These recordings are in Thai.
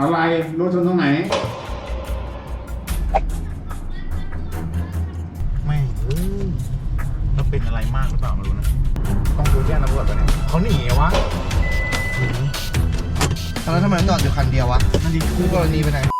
อะไรรถชนตรงไหน ไม่เอ้ยแล้วเป็นอะไรมากหรือเปล่าไม่รู้นะ ต้องดูแจ้งตำรวจไปเนี่ยเขาหนีเหรอวะ แล้วทำไมจอดอยู่คันเดียววะนั่นดิคู่กรณีไปไหน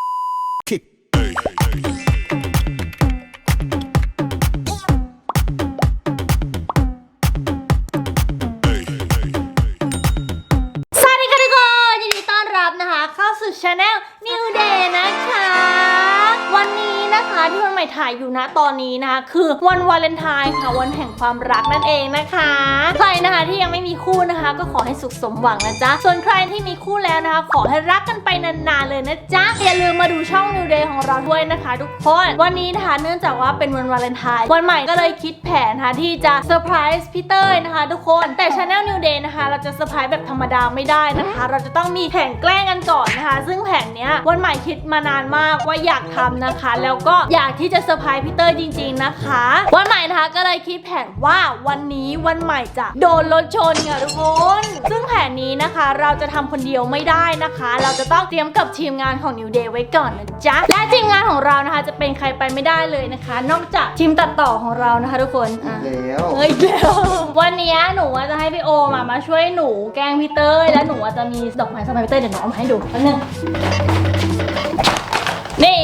หม่ถ่ายอยู่นะตอนนี้นะคะคือวันวาเลนไทน์ค่ะวันแห่งความรักนั่นเองนะคะ ใครนะคะที่ยังไม่มีคู่นะคะ ก็ขอให้สุขสมหวังนะจ๊ะส่วนใครที่มีคู่แล้วนะคะ ขอให้รักกันไปนานๆเลยนะจ๊ะอย่าลืมมาดูช่อง New Day ของเราด้วยนะคะ ทุกคนวันนี้นะคะเนื่องจากว่าเป็นวันวาเลนไทน์วันใหม่ก็เลยคิดแผนนะคะที่จะเซอร์ไพรส์พี่เต้ยนะคะทุกคนแต่ Channel New Day นะคะ เราจะเซอร์ไพรส์แบบธรรมดาไม่ได้นะคะ เราจะต้องมีแผนแกล้งกันก่อนนะคะ ซึ่งแผนเนี้ยวันใหม่คิดมานานมากว่าอยากทำนะคะ แล้วก็อยากที่จะเซอร์ไพรส์พี่เต้ยจริง ๆนะคะ วันใหม่นะคะก็เลยคิดแผนว่าวันนี้วันใหม่จะโดนรถชนค่ะทุกคนซึ่งแผนนี้นะคะเราจะทำคนเดียวไม่ได้นะคะ เราจะต้องเตรียมกับทีมงานของ New Day ไว้ก่อนนะจ๊ะและทีมงานของเรานะคะจะเป็นใครไปไม่ได้เลยนะคะ นอกจากทีมตัดต่อของเรานะคะ ทุกคนอะแล้วเฮ้ยเดี๋ยววันเนี้ยหนูว่าจะให้พี่โอมามาช่วยหนูแกล้งพี่เต้ยแล้วหนูว่าจะมีดอกไม้สไปพี่เต้ยเดี๋ยวหนูเอามาให้ดูแป๊บนึงนี่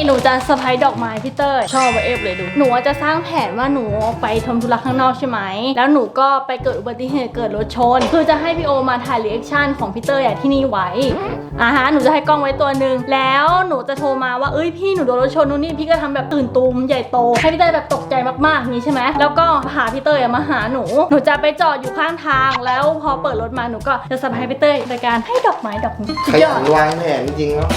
หนูจะสะพายดอกไม้พี่เต้ยชอบเอฟเลยดู หนูจะสร้างแผนว่าหนูไปทำธุระข้างนอกใช่ไหม แล้วหนูก็ไปเกิดอุบัติเหตุเกิดรถชน คือจะให้พี่โอมาถ่ายรีแอคชั่นของพี่เต้ยที่นี่ไว้อ่าฮะหนูจะให้กล้องไว้ตัวหนึ่งแล้วหนูจะโทรมาว่าเอ้ยพี่หนูโดนรถชนนู่นนี่พี่ก็ทำแบบตื่นตูมใหญ่โตให้พี่เต้ยแบบตกใจมากๆนี้ใช่ไหมแล้วก็พาพี่เต้ยอะมาหาหนูหนูจะไปจอดอยู่ข้างทาง แล้วพอเปิดรถมาหนูก็จะสะพายพี่เต้ยโดยการให้ดอกไม้ดอกนี้สุขดยยัอดนวางแผนจริงๆแล้ว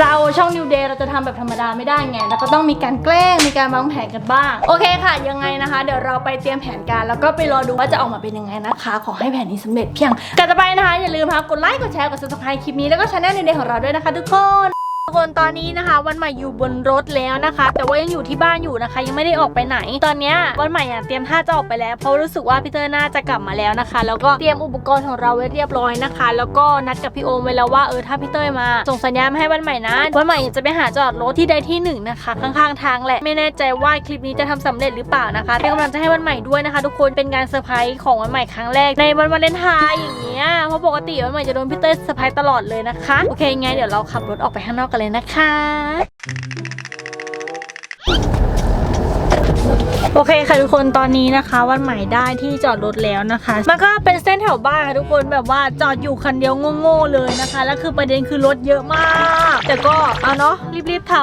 เราช่อง New Day เราจะทำแบบธรรมดาไม่ได้ไงแล้วก็ต้องมีการแกล้งมีการวางแผนกันบ้าง โอเคค่ะ ยังไงนะคะ เดี๋ยวเราไปเตรียมแผนการ แล้วก็ไปรอดูว่าจะออกมาเป็นยังไงนะคะ ขอให้แผนนี้สำเร็จเพียงก่อนจะไปนะคะอย่าลืมนะคะกดไลค์กดแชร์กด subscribe คลิปนี้แล้วก็ช anel New Day ของเราด้วยนะคะทุกคน ทุกคนตอนนี้นะคะ วันใหม่อยู่บนรถแล้วนะคะ แต่ว่ายังอยู่ที่บ้านอยู่นะคะ ยังไม่ได้ออกไปไหน ตอนนี้วันใหม่อะเตรียมท่าจะออกไปแล้วเพราะรู้สึกว่าพี่เตอร์น่าจะกลับมาแล้วนะคะ แล้วก็เตรียมอุปกรณ์ของเราไว้เรียบร้อยนะคะ แล้วก็นัดกับพี่โอมไว้แล้วว่าเออถ้าพี่เต้ยมาส่งสัญญาณมาให้วันใหม่นะวันใหม่จะไปหาจอดรถที่ใดที่หนึ่งนะคะ ข้างๆทางแหละไม่แน่ใจว่าคลิปนี้จะทำสำเร็จหรือเปล่านะคะเป็นกำลังใจให้วันใหม่ด้วยนะคะ ทุกคนเป็นการเซอร์ไพรส์ของวันใหม่ครั้งแรกในวันวาเลนไทน์อย่างเงี้ยเพราะปกติวันใหม่จะโดนพี่เต้ยเซอร์ไพรส์ตลอดเลยนะคะโอเคไงเดี๋ยวเราขับรถออกไปข้างนอกกันเลยนะคะ โอเคค่ะทุกคนตอนนี้นะคะ วันใหม่ได้ที่จอดรถแล้วนะคะ มันก็เป็นเส้นแถวบ้านค่ะทุกคนแบบว่าจอดอยู่คันเดียวโง่ๆเลยนะคะ แล้วคือประเด็นคือรถเยอะมาก แต่ก็เอาเนาะรีบๆทำ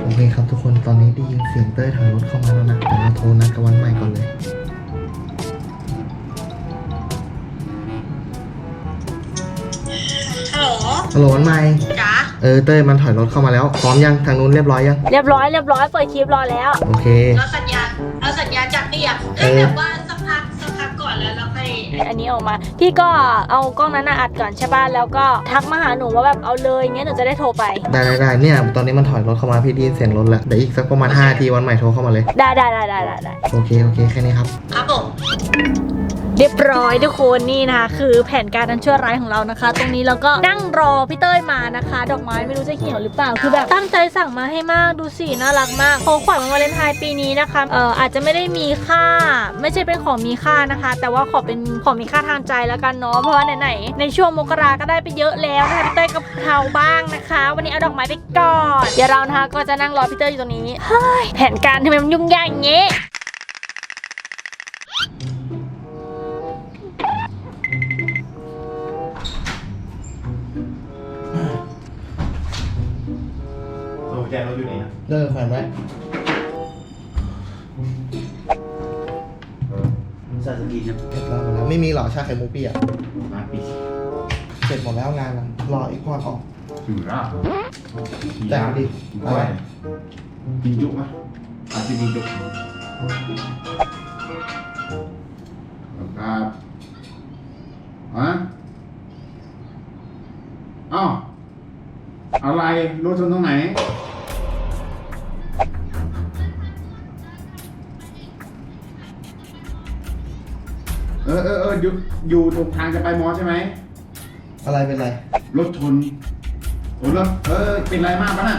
โอเคครับทุกคนตอนนี้ได้ยินเสียงเต้ยทางรถเข้ามาแล้วนะเดี๋ยวเราโทรนัดกับวันใหม่ก่อนเลย ฮัลโหล ฮัลโหลวันใหม่จ๋าเออเต้ยมันถอยรถเข้ามาแล้ว พร้อมยังทางนู้นเรียบร้อยยัง เรียบร้อยเรียบร้อยเปิดคลิปรอแล้ว โอเค เราสัญญาณเราสัญญาณจากนี่อะเอให้อแบบว่าสักพักสักพักก่อนแล้วเราค่อยอันนี้ออกมา พี่ก็เอากล้องนั้นน่ะอัดก่อนใช่ป่ะแล้วก็ทักมาหาหนูว่าแบบเอาเลยเงี้ยหนูจะได้โทรไป ได้ได้ได้เนี่ย ตอนนี้มันถอยรถเข้ามาพี่ได้ยินเสียงรถแล้วเดี๋ยวอีกสักประมาณ5นาทีวันใหม่โทรเข้ามาเลย ได้ได้ได้ได้ได้ได้โอเคโอเคแค่นี้ครับ ครับผม เรียบร้อยทุกคนนี่นะคะคือแผนการอันชั่วร้ายของเรานะคะ ตรงนี้เราก็นั่งรอพี่เต้ยมานะคะ ดอกไม้ไม่รู้จะเหี่ยวหรือเปล่าคือแบบตั้งใจสั่งมาให้มากดูสิน่ารักมากของขวัญวันวาเลนไทน์ปีนี้นะคะเอ่ออาจจะไม่ได้มีค่า ไม่ใช่เป็นของมีค่านะคะ แต่ว่าขอเป็นของมีค่าทางใจแล้วกันเนาะเพราะว่าไหนๆในช่วงมกราก็ได้ไปเยอะแล้วนะคะพี่เต้ยกับเราบ้างนะคะ วันนี้เอาดอกไม้ไปก่อนเดี๋ยวเรานะคะก็จะนั่งรอพี่เต้ยอยู่ตรงนี้เฮ้ยแผนการทำไมมันยุ่งยากอย่างงี้ เลิกแขวนไว้ซาสกีครับเสร็จแล้วหมดแล้วไม่มีหรอชาไข่มุกพี่อะมาปีเสร็จหมดแล้วงานอะรออีกพอดออก ถืออะแต่เอาดิ อะไรกินจุกไหมอาจจะกินจุกครับฮะเอ้าอะไรรถชนตรงไหน เออเออเอออยู่อยู่ตรงทางจะไปมอใช่ไหมไปอะไรเป็นไรรถชนโอ้แล้วเออเป็นไรมากปะน่ะ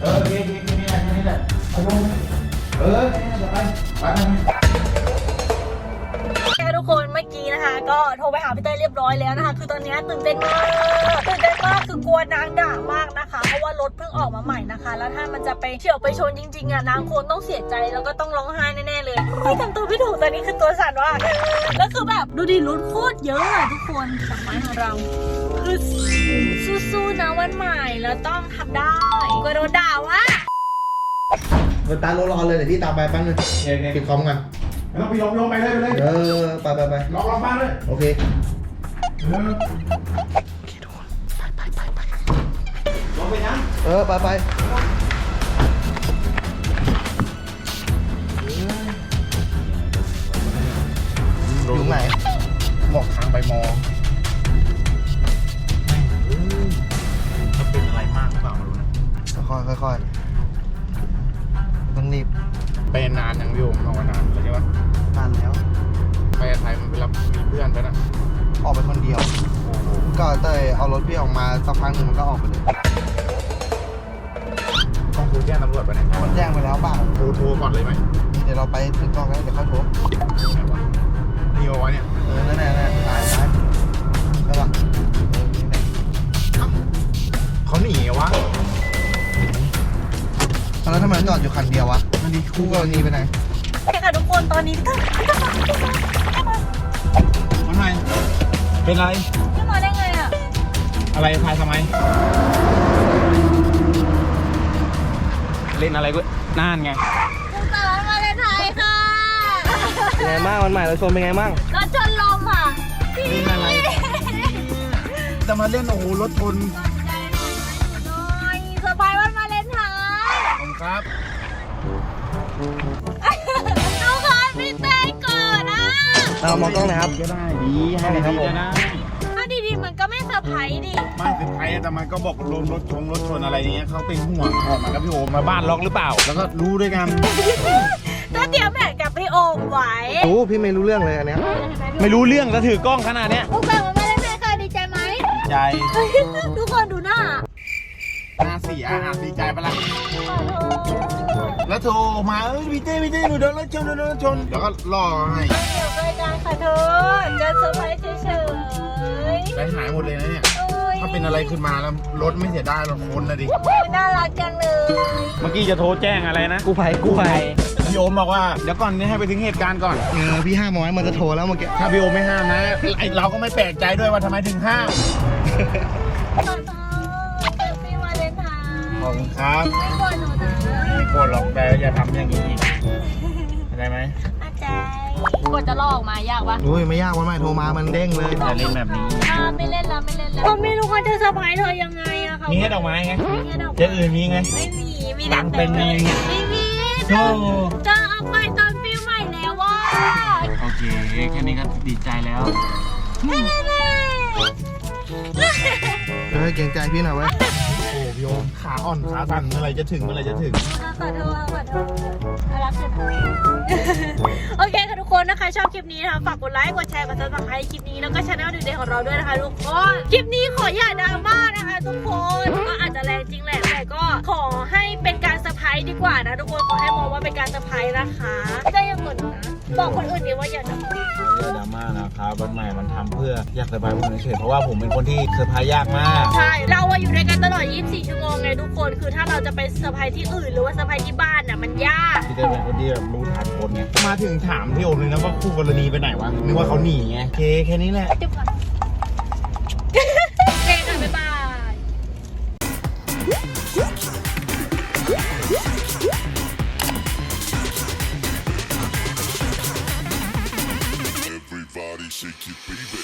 เออโอเคโอเคแค่นี้แหละแค่นี้แหละไปลงเออแค่นี้แหละไปไปไปไปแค่ทุกคนเมื่อกี้นะคะ ก็โทรไปหาพี่เต้ยเรียบร้อยแล้วนะคะ คือตอนนี้ตื่นเต้นมากตื่นเต้นมากคือกลัวนางด่ามากนะคะเพราะว่าร ถเพิ่งออกมาใหม่นะคะ แล้วถ้ามันจะไปเฉียวไปชนจริงๆอะนางคงต้องเสียใจแล้วก็ต้องร้องไห้แน่ๆเลยไม่ทำตัวไม่ถูกตอนนี้คือตัวสั่นว่ากแล้วคือแบบดูดิรถโคตรเยอะอะทุกคนดอกไม้ของเราคือสู้ๆนะวันใหม่แล้วต้องทำได้ก็โดนด่าว่าเดี๋ยวตาโรอเลยเดี๋ยวพี่ตามไปแป๊บนึงโอเคโอเคปิดคอมกันไม่ต้องไปลงลงไปเลยไปเลย เออ ไปไปไปล็อกล็อกบ้านเลย โอเค เออ ไปไปอยู่ไหนบอกทางไปมองถ้าเป็นอะไรมากหรือเปล่าไม่รู้นะค่อยๆค่อยๆต้องรีบไปนานยังพี่โอมเอามานานแล้วใช่ปะนานแล้ว ไปไทยมันไปรับมีเพื่อนไปนะออกไปคนเดียว ก็เต้ยเอารถพี่ออกมาสักพักหนึ่งมันก็ออกไปเลยต้อง โทรแจ้งตำรวจไปเนี่ยมันแจ้งไปแล้วเปล่าโทรโทรก่อนเลยไหมเดี๋ยวเราไปถึงกล้องแล้วเดี๋ยวค่อยโทรไหนวะนี่เอาไว้เนี่ยเออนั่นแหละนั่นแหละตายตายใช่ปะเออนี่แหละเขาหนีเหรอวะแล้วทำไมจอดอยู่คันเดียววะมันดีคู่กรณีไปไหนโอเคค่ะทุกคนตอนนี้พี่เต้ยพี่เต้ยมาพี่เต้ยมาพี่เต้ยมาทำไมเป็นไรพี่มาได้ไงอะ อะไรพายทำไม ล่นอะไรกูน่านไงคุณสารมาเลนไทยค่ะเป็นไงบ้างวันใหม่เราชมเป็นไงบ้างรถชนลมอะพี่เล่นอะไรจะมาเล่นโอ้โหรถชนหน่อยสบายวันมาเลนไทยผมครับทุกคนพี่เต้ยเกิดอะเรามองกล้องนะครับ ก็ได้ดีให้ครับผม จะได้ถ้าดี ๆมันก็ไม่เซอร์ไพรส์ดิไม่สุดท้ายแต่มันก็บอกลมรถชงรถชนอะไรอย่างเงี้ยเขาเป็นห่วงออกมากับพี่โอมมาบ้านล็อกหรือเปล่า แล้วก็รู้ด้วยกันก็เตรียมแผนกับพี่โอมไว้โอ้พี่ไม่รู้เรื่องเลยอันเนี้ยไม่รู้เรื่องแล้วถือกล้องขนาดเนี้ยพวกแบบวันมาเลนไทยค่ะดีใจไหมใจทุกคนดูหน้าหน้าเสียอาจดีใจปะล่ะแล้วโทรมาเอ้ยพี่เต้พี่เต้หนูโดนรถชนโดนรถชนแล้วก็รอให้เดี๋ยวไปกันค่ะเธอ ใจหายหมดเลยนะเนี่ยๆโอ้ยถ้าเป็นอะไรขึ้นมาแล้วรถไม่เสียได้หรอกคนนะดิ น่ารักจังเลยเมื่อกี้จะโทรแจ้งอะไรนะกู้ภัยกู้ภัยพี่โอมบอกว่าเดี๋ยวก่อนนี่ให้ไปถึงเหตุการณ์ก่อน เออพี่ห้ามเอาไว้มันจะโทรแล้วเมื่อกี้ถ้าพี่โอมไม่ห้ามนะไอเราก็ไม่แปลกใจด้วยว่าทำไมถึงห้าม ขอโทษเป็นปีวาเลนไทน์ขอบคุณครับ ไม่กลัวหนูนะไม่โกรธหรอกแต่อย่าทำอย่างนี้อีกเข้าใจไหมอาจารย์ กดจะลอกออกมายากปะโอ้ยไม่ยากวันใหม่โทรมามันเด้งเลยอย่าเล่นแบบนี้อ่าไม่เล่นแล้วไม่เล่นแล้วก็ไม่รู้ว่าจะเซอร์ไพรส์เธอยังไงอะค่ะมีแค่ดอกไม้ไงมีแค่ดอกเจะอื่นมีไง ไม่มีมีตังค์เป็นไงไม่มีโธ่จะเอาไปตอนปีใหม่แล้วว่าโอเคแค่นี้ก็ดีใจแล้วเออเกรงใจพี่หน่อยเว้ย โอ้พี่โอมขาอ่อนขาสั่นเมื่อไหรจะถึงเมื่อไหรจะถึงขอโทษขอโทษรักเธอโอเคค่ะทุกคนนะคะ ชอบคลิปนี้นะคะฝากกดไลค์กดแชร์กดซับสไครต์คลิปนี้แล้วก็ช anel ดูเดย์ของเราด้วยนะคะทุกคนคลิปนี้ขออย่าดราม่านะคะ ทุกคนก็อาจจะแรงจริงแหละแต่ก็ขอให้เป็นการเซอร์ไพรส์ดีกว่านะทุกคนขอให้มองว่าเป็นการเซอร์ไพรส์นะคะได้ยัง กดนะ บอกคนอื่นดีว่าอย่าดราม่าเรื่องดราม่านะครับวันใหม่มันทำเพื่ออยากสบายผมเฉยๆเพราะว่าผมเป็นคนที่เซอร์ไพรส์ยากมาก ใช่ เราอะอยู่ด้วยกันตลอด 24 ชั่วโมงไงทุกคน คือถ้าเราจะไปเซอร์ไพรส์ที่อื่น หรือว่าเซอร์ไพรส์ที่บ้านน่ะมันยาก ที่ได้เป็นคนที่แบบรู้ทันคนไงมาถึงถามพี่โอมเลยนะว่าคู่กรณีไปไหนวะนึกว่าเขาหนีไงโอเคแค่นี้แหละจุ๊บก่อน baby.